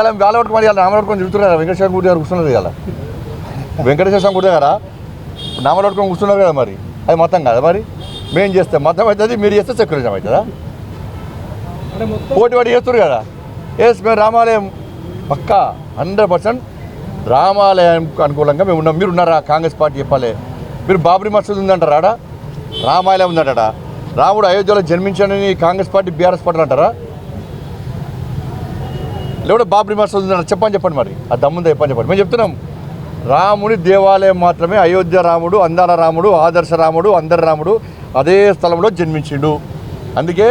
ఇలా గాలి పట్టుకొని ఇలా నామలు పట్టుకొని చూస్తున్నారు కదా వెంకటేశ్వర గుడి గారు కూర్చున్నారు కదా వెంకటేశ్వర స్వామి గుడి దగ్గర నామలు పట్టుకొని కూర్చున్నారు కదా మరి. అది మతం కదా మరి? మేము చేస్తే. మతం అవుతుంది మీరు చేస్తే సెక్యులరిజం అవుతుందా? పోటీ పడి చేస్తారు కదా. ఎస్ మేము రామాలయం పక్కా హండ్రెడ్ పర్సెంట్ రామాలయం అనుకూలంగా మేము ఉన్నాం. మీరు ఉన్నారా? కాంగ్రెస్ పార్టీ చెప్పాలి. మీరు బాబ్రీ మసీద్ ఉందంటారా ఆడ? రామాలయం ఉందంటారా రాముడు అయోధ్యలో జన్మించాడని కాంగ్రెస్ పార్టీ బీఆర్ఎస్ పార్టీ అంటారా? లేకపోతే బాబ్రీ మసూద్ చెప్పని చెప్పండి మరి. ఆ దమ్ముందా చెప్పని చెప్పండి. మేము చెప్తున్నాం రాముని దేవాలయం మాత్రమే అయోధ్య రాముడు అందాల రాముడు ఆదర్శ రాముడు అందరి రాముడు అదే స్థలంలో జన్మించిండు. అందుకే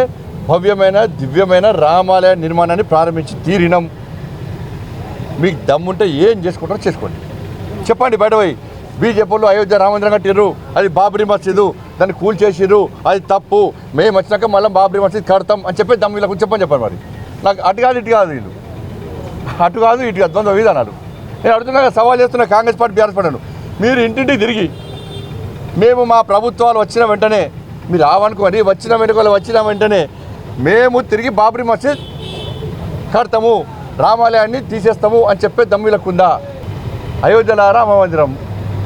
భవ్యమైన దివ్యమైన రామాలయ నిర్మాణాన్ని ప్రారంభించి తీరినం. మీకు దమ్ముంటే ఏం చేసుకుంటారో చేసుకోండి. చెప్పండి బయట పోయి బీజేపీలో అయోధ్య రామేంద్రం కట్టిర్రు అది బాబ్రీ మసీదు దాన్ని కూల్ చేసిర్రు అది తప్పు. మేము వచ్చినాక మళ్ళీ బాబ్రీ మసీద్ కడతాం అని చెప్పి దమ్ము వీళ్ళకు చెప్పని చెప్పండి మరి. నాకు అటు కాదు ఇటు కాదు వీళ్ళు. అటు కాదు ఇటు కాదు ద్వంద్వ విధానాలు నేను అడుగుతున్నా సవాల్ చేస్తున్నా కాంగ్రెస్ పార్టీ బీఆర్ఎస్ పార్టీ మీరు ఇంటింటికి తిరిగి మేము మా ప్రభుత్వాలు వచ్చిన వెంటనే మీరు రావనుకోండి వచ్చిన వెనుకలు వచ్చిన వెంటనే మేము తిరిగి బాబ్రీ మసీద్ కడతాము రామాలయాన్ని తీసేస్తాము అని చెప్పే దమ్ములకు ఉందా? అయోధ్యలో రామ మందిరం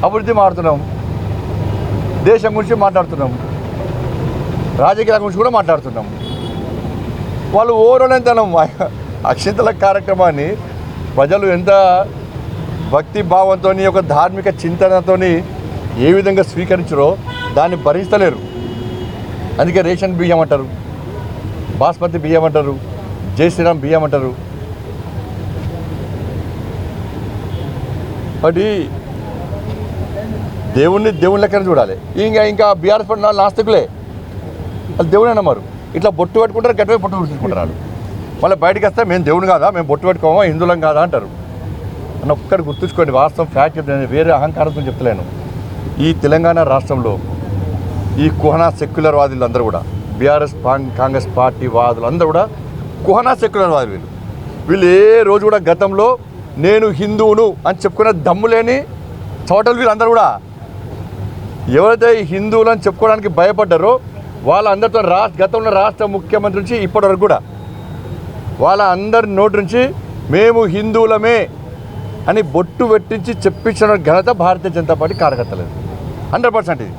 అభివృద్ధి మాడుతున్నాం దేశం గురించి మాట్లాడుతున్నాం. రాజకీయాల గురించి కూడా మాట్లాడుతున్నాం. వాళ్ళు ఓరోనంతనం అక్షింతల కార్యక్రమాన్ని ప్రజలు ఎంత భక్తి భావంతో ఒక ధార్మిక చింతనతో ఏ విధంగా స్వీకరించరో దాన్ని భరించలేరు. అందుకే రేషన్ బియ్యం అంటారు బాస్మతి బియ్యం అంటారు జై శ్రీరామ్ బియ్యం అంటారు. అది దేవుణ్ణి దేవుని లెక్కన చూడాలి. ఇంకా ఇంకా బీఆర్ఎస్ పడిన నాస్తికులే. వాళ్ళు దేవుని అన్నమారు ఇట్లా బొట్టు పెట్టుకుంటారు గట్టిగా బొట్టు పెట్టుకుంటారు వాళ్ళు. మళ్ళీ బయటకు వస్తే మేము దేవుని కాదా? మేము బొట్టు పెట్టుకోమా? హిందువులం కాదా అంటారు. అని ఒక్కటి గుర్తుంచుకోండి వాస్తవం ఫ్యాక్ట్ చెప్తాను వేరే అహంకారంతో చెప్తలేను. ఈ తెలంగాణ రాష్ట్రంలో ఈ కుహనా సెక్యులర్ వాదులు అందరూ కూడా బీఆర్ఎస్ కాంగ్రెస్ పార్టీ వాదులు అందరూ కూడా కుహనా సెక్యులర్ వాదులు వీళ్ళు. వీళ్ళు ఏ రోజు కూడా గతంలో నేను హిందువును అని చెప్పుకునే దమ్ము లేని చోటలు వీళ్ళందరూ కూడా. ఎవరైతే హిందువులు అని చెప్పుకోవడానికి భయపడ్డారో వాళ్ళందరితో రా గతంలో రాష్ట్ర ముఖ్యమంత్రి నుంచి ఇప్పటి వరకు కూడా వాళ్ళ అందరి నోటి నుంచి మేము హిందువులమే అని బొట్టు పెట్టించి చెప్పించిన ఘనత భారతీయ జనతా పార్టీ కార్యకర్తలేదు. హండ్రెడ్ పర్సెంట్ ఇది.